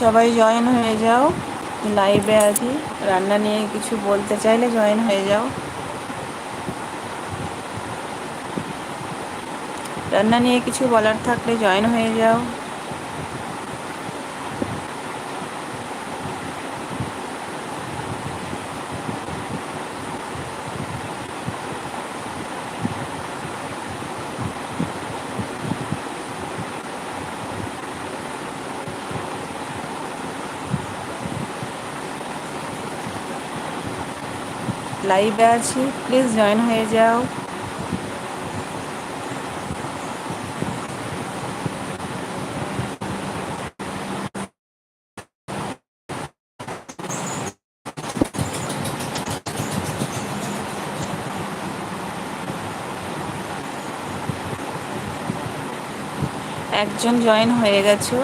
সবাই জয়েন হয়ে যাও। লাইভে আছি। রান্না নিয়ে কিছু বলতে চাইলে জয়েন হয়ে যাও। রান্না নিয়ে কিছু বলার থাকলে জয়েন হয়ে যাও। লাইভে আছি। প্লিজ জয়েন হয়ে যাও। একজন জয়েন হয়ে গেছো।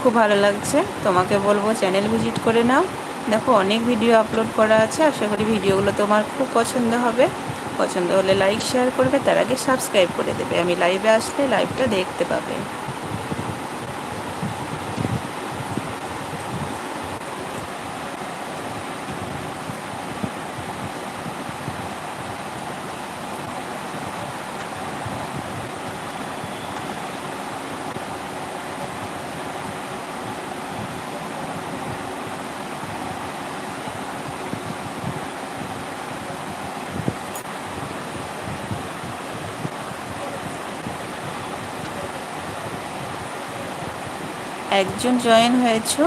খুব ভালো লাগছে। তোমাকে বলব চ্যানেল ভিজিট করে নাও। দেখো, অনেক ভিডিও আপলোড করা আছে। আশা করি ভিডিওগুলো তোমার খুব পছন্দ হবে। পছন্দ হলে লাইক শেয়ার করবে, তার আগে সাবস্ক্রাইব করে দেবে। আমি লাইভে আসলে লাইভটা দেখতে পাবে। একজন জয়েন হয়েছো,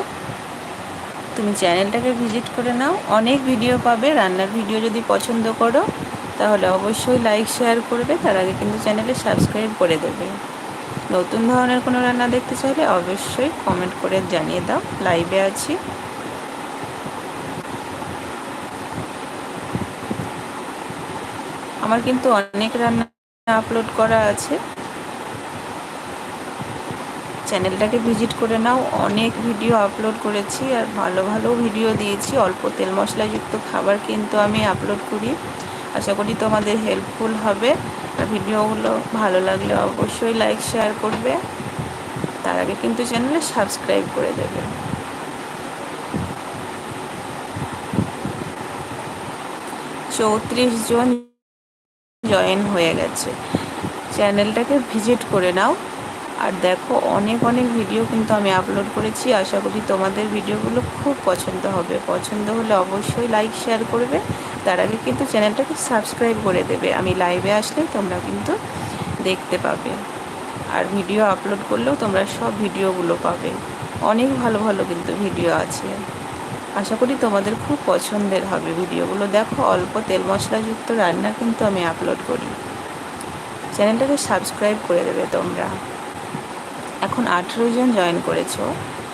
তুমি চ্যানেলটাকে ভিজিট করে নাও। অনেক ভিডিও পাবে, রান্নার ভিডিও যদি পছন্দ করো, তাহলে অবশ্যই লাইক, শেয়ার করবে, তার আগে কিন্তু চ্যানেলে সাবস্ক্রাইব করে দেবে। নতুন ধরনের কোনো রান্না দেখতে চাইলে অবশ্যই কমেন্ট করে জানিয়ে দাও লাইভে আছি। আমার কিন্তু অনেক রান্না আপলোড করা আছে। চ্যানেলটাকে ভিজিট করে নাও। অনেক ভিডিও আপলোড করেছি আর ভালো ভালো ভিডিও দিয়েছি। অল্প তেল মশলাযুক্ত খাবার কিন্তু আমি আপলোড করি। আশা করি তোমাদের হেল্পফুল হবে। আর ভিডিওগুলো ভালো লাগলে অবশ্যই লাইক শেয়ার করবে। তার আগে কিন্তু চ্যানেলে সাবস্ক্রাইব করে দেবে। চৌত্রিশ জন জয়েন হয়ে গেছে। চ্যানেলটাকে ভিজিট করে নাও। আর দেখো, অনেক অনেক ভিডিও কিন্তু আমি আপলোড করেছি। আশা করি তোমাদের ভিডিওগুলো খুব পছন্দ হবে। পছন্দ হলে অবশ্যই লাইক শেয়ার করবে। তার আগে কিন্তু চ্যানেলটাকে সাবস্ক্রাইব করে দেবে। আমি লাইভে আসলে তোমরা কিন্তু দেখতে পাবে। আর ভিডিও আপলোড করলেও তোমরা সব ভিডিওগুলো পাবে। অনেক ভালো ভালো কিন্তু ভিডিও আছে। আশা করি তোমাদের খুব পছন্দের হবে ভিডিওগুলো দেখো, অল্প তেল মশলাযুক্ত রান্না কিন্তু আমি আপলোড করি। চ্যানেলটাকে সাবস্ক্রাইব করে দেবে তোমরা। এখন আঠেরো জন জয়েন করেছ।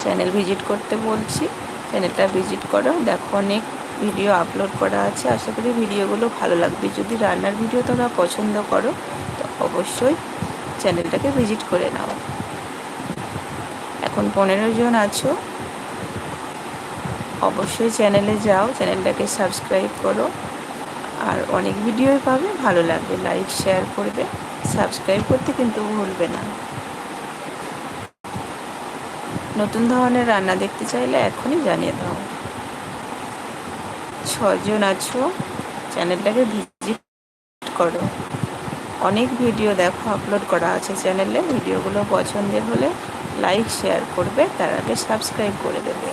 চ্যানেল ভিজিট করতে বলছি। চ্যানেলটা ভিজিট করো। দেখো অনেক ভিডিও আপলোড করা আছে। আশা করি ভিডিওগুলো ভালো লাগবে। যদি রান্নার ভিডিও তোমরা পছন্দ করো, তো অবশ্যই চ্যানেলটাকে ভিজিট করে নাও। এখন পনেরো জন আছো। অবশ্যই চ্যানেলে যাও। চ্যানেলটাকে সাবস্ক্রাইব করো। আর অনেক ভিডিওই পাবে। ভালো লাগবে। লাইক শেয়ার করবে। সাবস্ক্রাইব করতে কিন্তু ভুলবে না। নতুন ধরনের রান্না দেখতে চাইলে এখনই জানিয়ে দাও। ছজন আছো, চ্যানেলটাকে ভিজিট করো। অনেক ভিডিও দেখো, আপলোড করা আছে চ্যানেলে। ভিডিওগুলো পছন্দের হলে লাইক, শেয়ার করবে, তার আগে সাবস্ক্রাইব করে দেবে।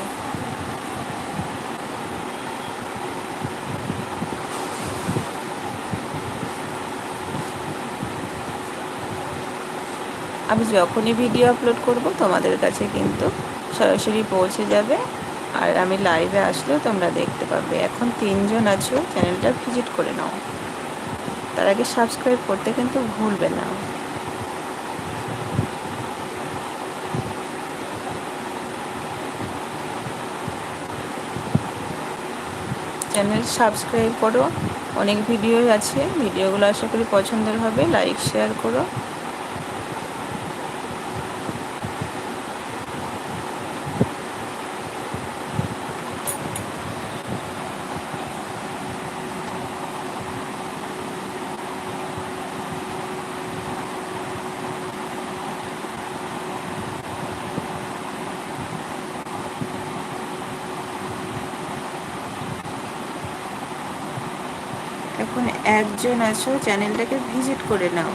আমি যখনই ভিডিও আপলোড করব, তোমাদের কাছে কিন্তু সরাসরি পৌঁছে যাবে। আর আমি লাইভে আসলেও তোমরা দেখতে পাবে। এখন তিনজন আছো চ্যানেলটা ভিজিট করে নাও। তার আগে সাবস্ক্রাইব করতে কিন্তু ভুলবে না। চ্যানেল সাবস্ক্রাইব করো। অনেক ভিডিও আছে। ভিডিওগুলো আশা করি পছন্দের হবে। লাইক শেয়ার করো। একজন আছো, চ্যানেলটাকে ভিজিট করে নাও।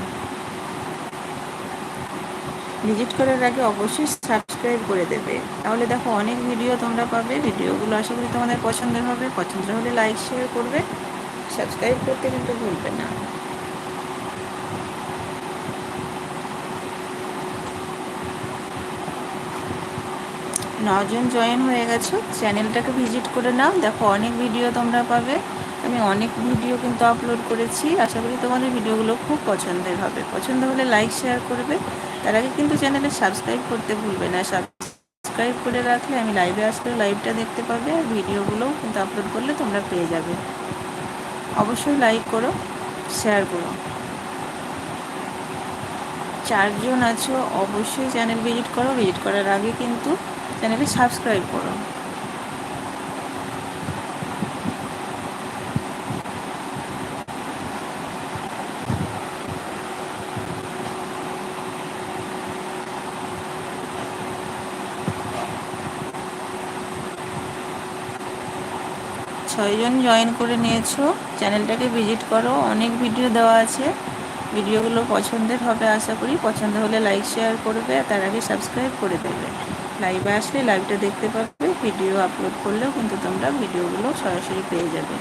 ভিজিট করার আগে অবশ্যই সাবস্ক্রাইব করে দেবে। তাহলে দেখো অনেক ভিডিও তোমরা পাবে। ভিডিওগুলো আশা করি তোমাদের পছন্দের হবে। পছন্দের হলে লাইক শেয়ার করবে। সাবস্ক্রাইব করতে কিন্তু ভুলবে না। নজন জয়েন হয়ে গেছো, চ্যানেলটাকে ভিজিট করে নাও। দেখো অনেক ভিডিও তোমরা পাবে। আমি অনেক ভিডিও কিন্তু আপলোড করেছি। আশা করি তোমাদের ভিডিওগুলো খুব পছন্দের হবে। পছন্দ হলে লাইক শেয়ার করবে। তার আগে কিন্তু চ্যানেলে সাবস্ক্রাইব করতে ভুলবে না। সাবস্ক্রাইব করে রাখলে আমি লাইভে আসলে লাইভটা দেখতে পাবে আর ভিডিওগুলোও কিন্তু আপলোড করলে তোমরা পেয়ে যাবে। অবশ্যই লাইক করো শেয়ার করো। চারজন আছো, অবশ্যই চ্যানেল ভিজিট করো। ভিজিট করার আগে কিন্তু চ্যানেলে সাবস্ক্রাইব করো। ছয়জন জয়েন করে নিয়েছো চ্যানেলটাকে ভিজিট করো, অনেক ভিডিও দেওয়া আছে। ভিডিওগুলো পছন্দের হবে আশা করি, পছন্দ হলে লাইক শেয়ার করবে, আর তার আগে সাবস্ক্রাইব করে দেবে। লাইভে আসলে লাইভটা দেখতে পাবে ভিডিও আপলোড করলেও কিন্তু তোমরা ভিডিওগুলো সরাসরি পেয়ে যাবে।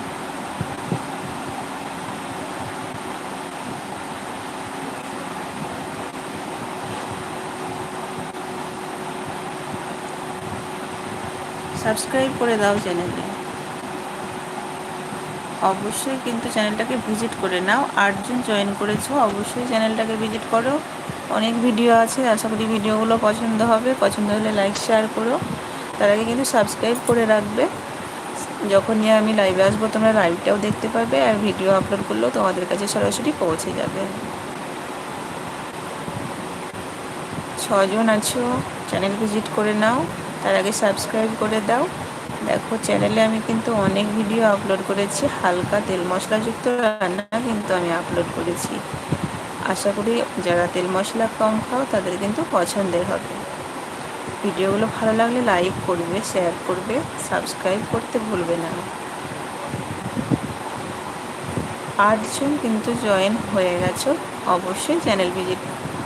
সাবস্ক্রাইব করে দাও চ্যানেলে অবশ্যই কিন্তু চ্যানেলটাকে ভিজিট করে নাও। আটজন জয়েন করেছ, অবশ্যই চ্যানেলটাকে ভিজিট করো। অনেক ভিডিও আছে, আশা করি ভিডিওগুলো পছন্দ হবে। পছন্দ হলে লাইক, শেয়ার করো। তার আগে কিন্তু সাবস্ক্রাইব করে রাখবে। যখনই আমি লাইভে আসব, তোমরা লাইভটাও দেখতে পাবে আর ভিডিও আপলোড করলেও তোমাদের কাছে সরাসরি পৌঁছে যাবে। ছজন আছো চ্যানেল ভিজিট করে নাও। তার আগে সাবস্ক্রাইব করে দাও। দেখো চ্যানেলে আমি কিন্তু অনেক ভিডিও আপলোড করেছি। হালকা তেল মশলাযুক্ত রান্না কিন্তু আমি আপলোড করেছি। আশা করি যারা তেল মশলা কম খাও, তাদের কিন্তু পছন্দের হবে। ভিডিওগুলো ভালো লাগলে লাইক করবে শেয়ার করবে সাবস্ক্রাইব করতে ভুলবে না। আটজন কিন্তু জয়েন হয়ে গেছো, অবশ্যই চ্যানেল ভিজিট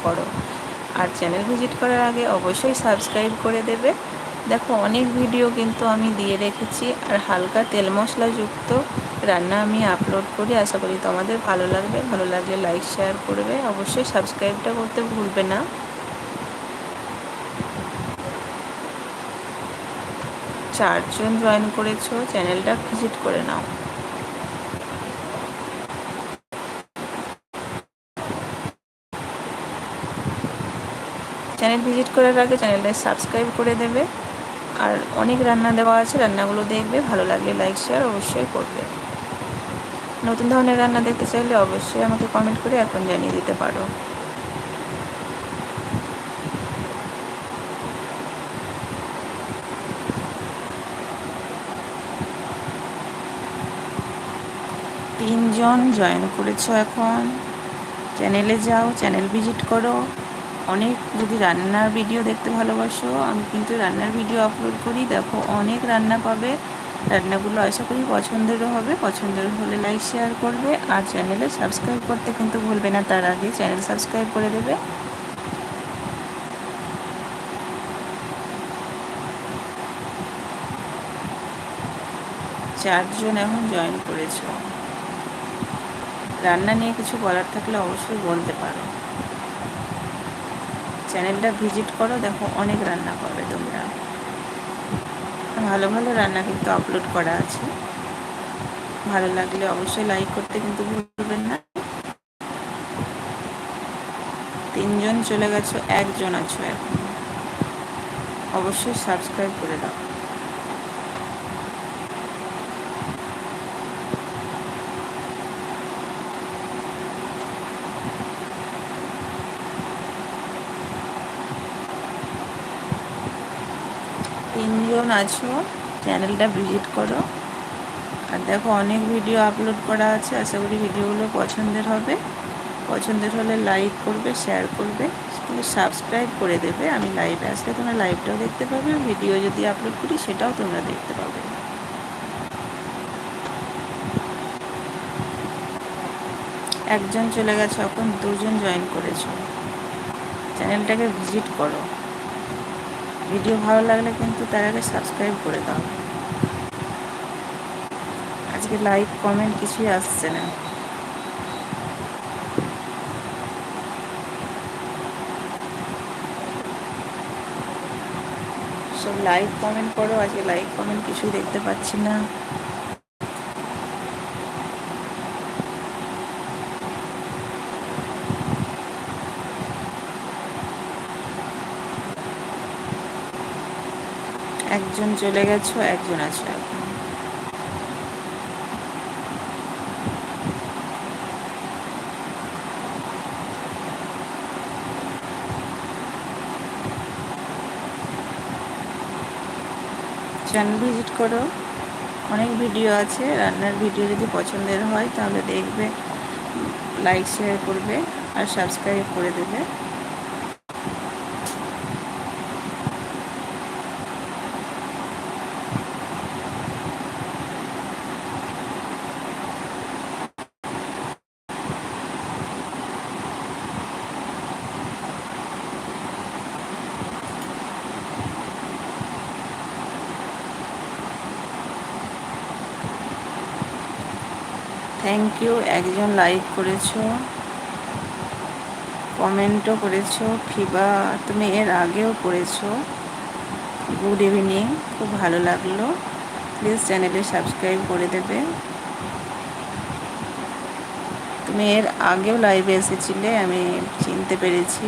করো। আর চ্যানেল ভিজিট করার আগে অবশ্যই সাবস্ক্রাইব করে দেবে। দেখো, অনেক ভিডিও কিন্তু আমি দিয়ে রেখেছি। আর হালকা তেল মশলাযুক্ত রান্না আমি আপলোড করি। আশা করি তোমাদের ভালো লাগবে। ভালো লাগলে লাইক শেয়ার করবে। অবশ্যই সাবস্ক্রাইবটা করতে ভুলবে না। চারজন জয়েন করেছ চ্যানেলটা ভিজিট করে নাও। চ্যানেল ভিজিট করার আগে চ্যানেলটা সাবস্ক্রাইব করে দেবে। আর অনেক রান্না দেওয়া আছে, রান্নাগুলো দেখবে, ভালো লাগলে লাইক শেয়ার অবশ্যই করবে। নতুন ধরনের রান্না দেখতে চাইলে অবশ্যই আমাকে কমেন্ট করে এখন জানিয়ে দিতে পারো। তিনজন জয়েন করেছ এখন। চ্যানেলে যাও চ্যানেল ভিজিট করো। অনেক যদি রান্নার ভিডিও দেখতে ভালোবাসো, আমি কিন্তু রান্নার ভিডিও আপলোড করি। দেখো, অনেক রান্না পাবে। রান্নাগুলো আশা করি পছন্দেরও হবে। পছন্দের হলে লাইক শেয়ার করবে। আর চ্যানেলে সাবস্ক্রাইব করতে কিন্তু ভুলবে না। তার আগে চ্যানেল সাবস্ক্রাইব করে দেবে। চারজন এখন জয়েন করেছ। রান্না নিয়ে কিছু বলার থাকলে অবশ্যই বলতে পারো। চ্যানেলটা ভিজিট করো, দেখো অনেক রান্না পাবে তোমরা। ভালো ভালো রান্না কিন্তু আপলোড করা আছে। ভালো লাগলে অবশ্যই লাইক করতে কিন্তু ভুলবেন না। তিনজন চলে গেছো, একজন আছো এখন। অবশ্যই সাবস্ক্রাইব করে দাও। তিনজন আছো চ্যানেলটা ভিজিট করো। আর দেখো অনেক ভিডিও আপলোড করা আছে, আশা করি ভিডিওগুলো পছন্দের হবে। পছন্দের হলে লাইক করবে শেয়ার করবে সাবস্ক্রাইব করে দেবে। আমি লাইভে আসলে তোমরা লাইভটাও দেখতে পাবে ভিডিও যদি আপলোড করি সেটাও তোমরা দেখতে পাবে। একজন চলে গেছে, এখন দুজন জয়েন করেছ। চ্যানেলটাকে ভিজিট করো। ভিডিও ভালো লাগলে কিন্তু তার আগে সাবস্ক্রাইব করে দাও। আজকে লাইক কমেন্ট কিছুই আসছে না। সব লাইক কমেন্ট করো। আজকে লাইক কমেন্ট কিছুই দেখতে পাচ্ছি না। একজন চলে গেছো, একজন আছে চ্যানেল ভিজিট করো। অনেক ভিডিও আছে, রান্নার ভিডিও যদি পছন্দের হয়, তাহলে দেখবে লাইক শেয়ার করবে, আর সাবস্ক্রাইব করে দেবে। থ্যাংক ইউ একজন লাইক করেছ কমেন্টও করেছ, ফিবা তুমি এর আগেও করেছ। গুড ইভিনিং খুব ভালো লাগল। প্লিজ চ্যানেলে সাবস্ক্রাইব করে দেবে। তুমি এর আগেও লাইভে এসেছিলে, আমি চিনতে পেরেছি।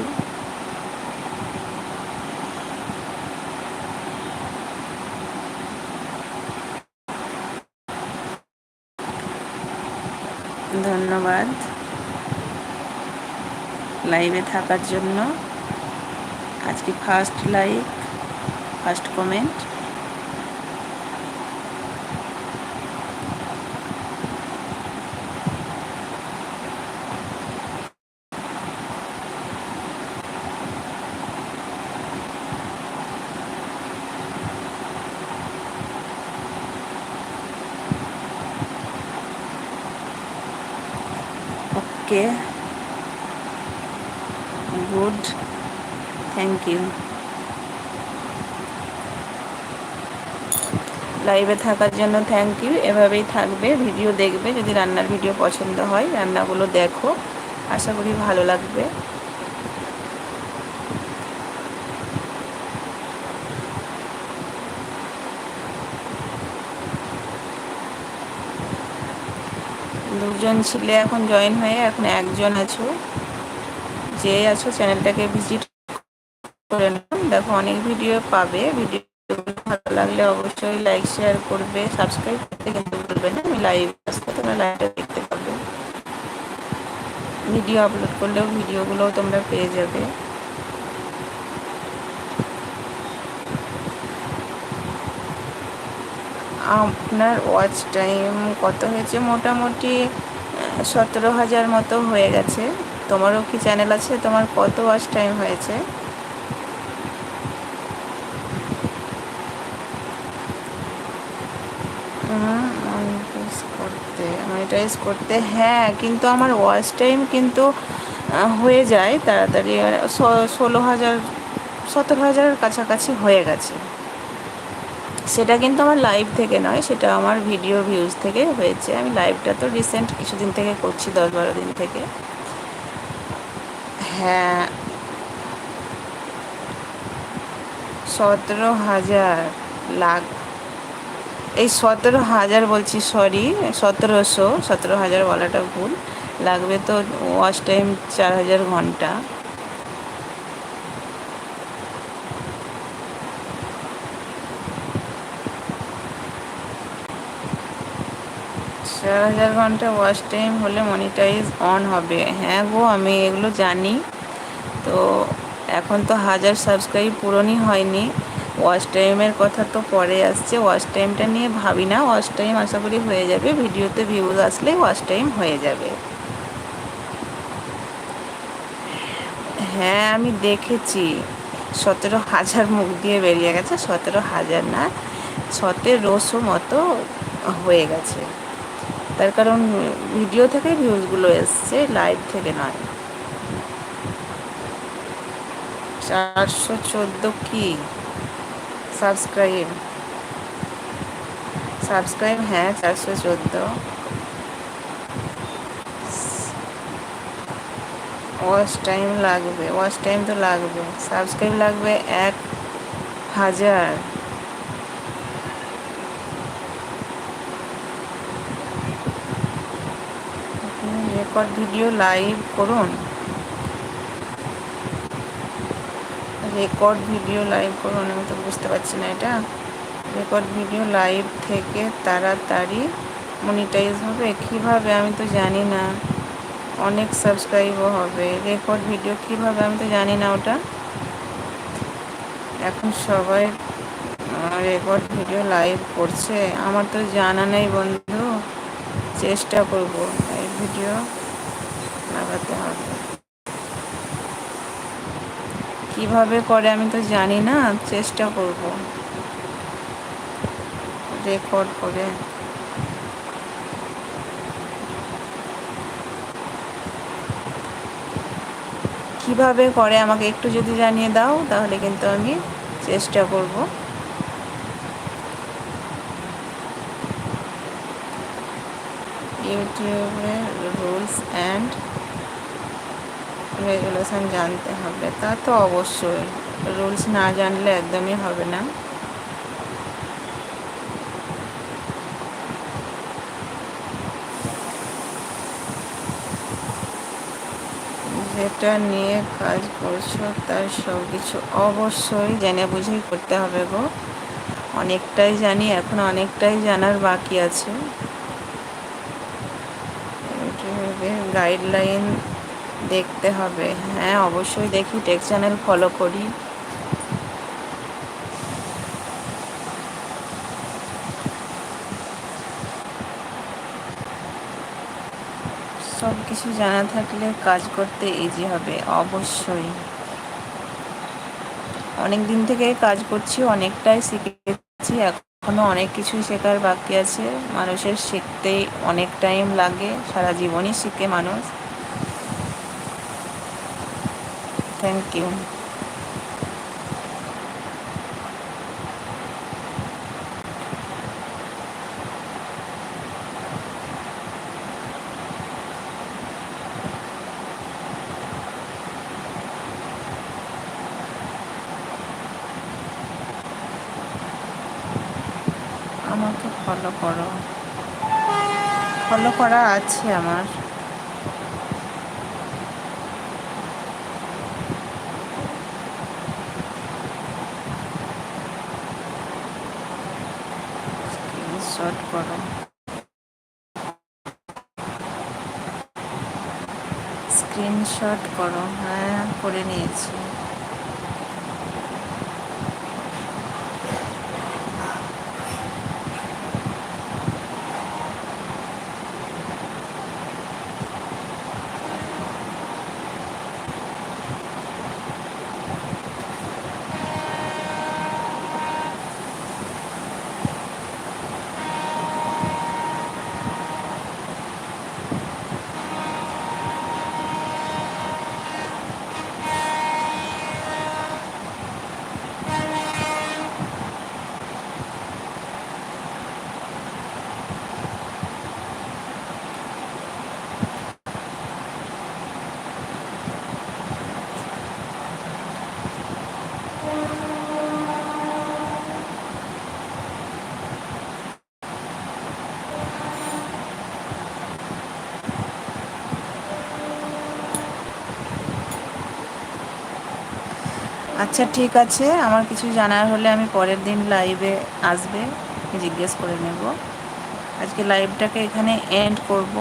ধন্যবাদ। লাইভে থাকার জন্য। আজকে first like first comment okay good thank you লাইভে থাকার জন্য থ্যাংক ইউ এভাবেই থাকবে ভিডিও দেখবে, যদি রান্নার ভিডিও পছন্দ হয়, রান্নাগুলো দেখো। আশা করি ভালো লাগবে। দুজন ছিলে এখন জয়েন হয়ে এখন একজন আছো। যে আছো চ্যানেলটাকে ভিজিট করে দেখো, অনেক ভিডিও পাবে। ভিডিও ভালো লাগলে অবশ্যই লাইক শেয়ার করবে। সাবস্ক্রাইব করতে কিন্তু ভুলবে না। আমি লাইভ আসতে তোমরা লাইভটা দেখতে পাবে। ভিডিও আপলোড করলেও ভিডিওগুলোও তোমরা পেয়ে যাবে। আপনার ওয়াচ টাইম কত হয়েছে? মোটামুটি সতেরো হাজার মতো হয়ে গেছে। তোমারও কি চ্যানেল আছে? তোমার কত ওয়াচ টাইম হয়েছে? করতে মনিটাইজ করতে হ্যাঁ কিন্তু আমার ওয়াচ টাইম কিন্তু হয়ে যায় তাড়াতাড়ি। ষোলো হাজার, সতেরো হাজারের কাছাকাছি হয়ে গেছে। সেটা কিন্তু আমার লাইভ থেকে নয়, সেটা আমার ভিডিও ভিউজ থেকে হয়েছে। আমি লাইভটা তো রিসেন্ট কিছুদিন থেকে করছি, দশ বারো দিন থেকে। হ্যাঁ। সতেরো হাজার লাখ এই সতেরো হাজার বলছি সরি সতেরোশো, সতেরো হাজার বলাটা ভুল। লাগবে তো ওয়াচ টাইম চার হাজার ঘণ্টা। চার হাজার ঘণ্টা ওয়াচ টাইম হলে মনিটাইজ অন হবে। হ্যাঁ গো, আমি এগুলো জানি। তো এখন তো হাজার সাবস্ক্রাইব পূরণই হয়নি। ওয়াচ টাইমের কথা তো পরে আসছে। ওয়াচ টাইমটা নিয়ে ভাবি না। ওয়াচ টাইম আশা করি হয়ে যাবে। ভিডিওতে ভিউজ আসলে ওয়াচ টাইম হয়ে যাবে। হ্যাঁ আমি দেখেছি। সতেরো হাজার মুখ দিয়ে বেরিয়ে গেছে। সতেরো হাজার না, সতেরোশো মতো হয়ে গেছে। তার কারণ ভিডিও থেকে ভিউজগুলো এসছে লাইভ থেকে নয়। চারশো চোদ্দ কি? সাবস্ক্রাইব সাবস্ক্রাইব হ্যাঁ চারশো চোদ্দ ওয়াচ টাইম লাগবে ওয়াচ টাইম তো লাগবে সাবস্ক্রাইব লাগবে এক হাজার রেকর্ড ভিডিও লাইভ করুন রেকর্ড ভিডিও লাইভ করুন আমি তো বুঝতে পারছি না এটা। রেকর্ড ভিডিও লাইভ থেকে তাড়াতাড়ি মনিটাইজ হবে? কীভাবে? আমি তো জানি না। অনেক সাবস্ক্রাইবও হবে। রেকর্ড ভিডিও কীভাবে? আমি তো জানি না ওটা। এখন সবাই রেকর্ড ভিডিও লাইভ করছে। আমার তো জানা নেই বন্ধু। চেষ্টা করব। এই ভিডিও লাগাতে হবে। কীভাবে করে আমি তো জানি না, চেষ্টা করব। রেকর্ড করে। কীভাবে করে আমাকে একটু যদি জানিয়ে দাও, তাহলে কিন্তু আমি চেষ্টা করব। ইউটিউবে রুলস অ্যান্ড রেগুলেশন জানতে হবে। তা তো অবশ্যই। রুলস না জানলে একদমই হবে না। যেটা নিয়ে কাজ করছ, তার সব কিছু অবশ্যই জেনে বুঝেই করতে হবে গো। অনেকটাই জানি, এখন অনেকটাই জানার বাকি আছে। গাইডলাইন দেখতে হবে। হ্যাঁ অবশ্যই দেখি টেক চ্যানেল ফলো করি। সব কিছু জানা থাকলে কাজ করতে ইজি হবে, অবশ্যই। অনেক দিন থেকে কাজ করছি, অনেকটাই শিখেছি এখনও অনেক কিছু শেখার বাকি আছে। মানুষের শিখতেই অনেক টাইম লাগে, সারা জীবনই শিখে মানুষ। থ্যাংক ইউ আমাকে ফলো করো। ফলো করা আছে আমার। স্ক্রিনশট করো। স্ক্রিনশট করো। হ্যাঁ করে নিয়েছি। আচ্ছা ঠিক আছে। আমার কিছু জানার হলে আমি পরের দিন লাইভে আসবে। জিজ্ঞেস করে নেব। আজকে লাইভটাকে এখানে এন্ড করব।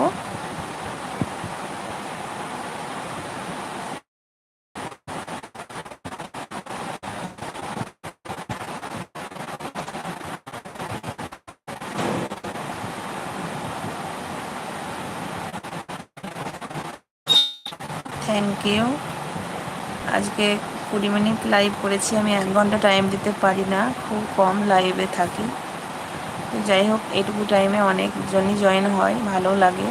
থ্যাংক ইউ আজকে কুড়ি মিনিট লাইভ করেছি, আমি এক ঘণ্টা টাইম দিতে পারি না, খুব কম লাইভে থাকি। যাই হোক, এটুকু টাইমে অনেকজনই জয়েন হয়, ভালো লাগে।